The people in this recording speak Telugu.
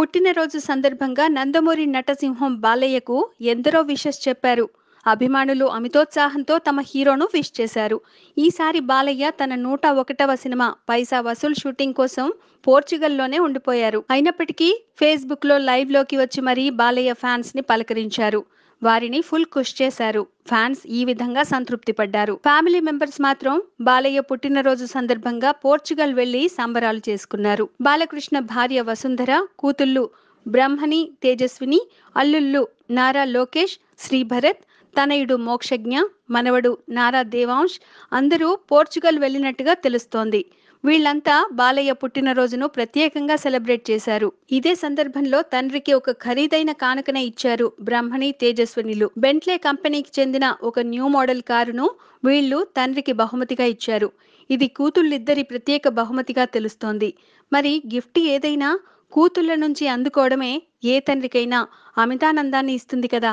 పుట్టినరోజు సందర్భంగా నందమూరి నటసింహం బాలయ్యకు ఎందరో విషెస్ చెప్పారు. అభిమానులు అమితోత్సాహంతో తమ హీరోను విష్ చేశారు. ఈసారి బాలయ్య తన నూట ఒకటవ సినిమా పైసా వసూల్ షూటింగ్ కోసం పోర్చుగల్లోనే ఉండిపోయారు. అయినప్పటికీ ఫేస్బుక్లో లైవ్లోకి వచ్చి మరీ బాలయ్య ఫ్యాన్స్ని పలకరించారు. వారిని ఫుల్ కుష్ చేశారు. ఫ్యాన్స్ ఈ విధంగా సంతృప్తి పడ్డారు. ఫ్యామిలీ మెంబర్స్ మాత్రం బాలయ్య పుట్టినరోజు సందర్భంగా పోర్చుగల్ వెళ్ళి సంబరాలు చేసుకున్నారు. బాలకృష్ణ భార్య వసుంధర కూతుళ్ళు బ్రహ్మణి తేజస్విని అల్లుళ్ళు నారా లోకేష్ శ్రీభరత్ తనయుడు మోక్షజ్ఞ మనవడు నారా దేవాంష్ అందరూ పోర్చుగల్ వెళ్ళినట్టుగా తెలుస్తోంది. వీళ్ళంతా బాలయ్య పుట్టినరోజును ప్రత్యేకంగా సెలబ్రేట్ చేశారు. ఇదే సందర్భంలో తండ్రికి ఒక ఖరీదైన కానుకనే ఇచ్చారు బ్రహ్మణి తేజస్వినిలు. బెంట్లే కంపెనీకి చెందిన ఒక న్యూ మోడల్ కారును వీళ్ళు తండ్రికి బహుమతిగా ఇచ్చారు. ఇది కూతుళ్ళిద్దరి ప్రత్యేక బహుమతిగా తెలుస్తోంది. మరి గిఫ్ట్ ఏదైనా కూతుళ్ళ నుంచి అందుకోవడమే ఏ తండ్రికైనా అమితానందాన్ని ఇస్తుంది కదా.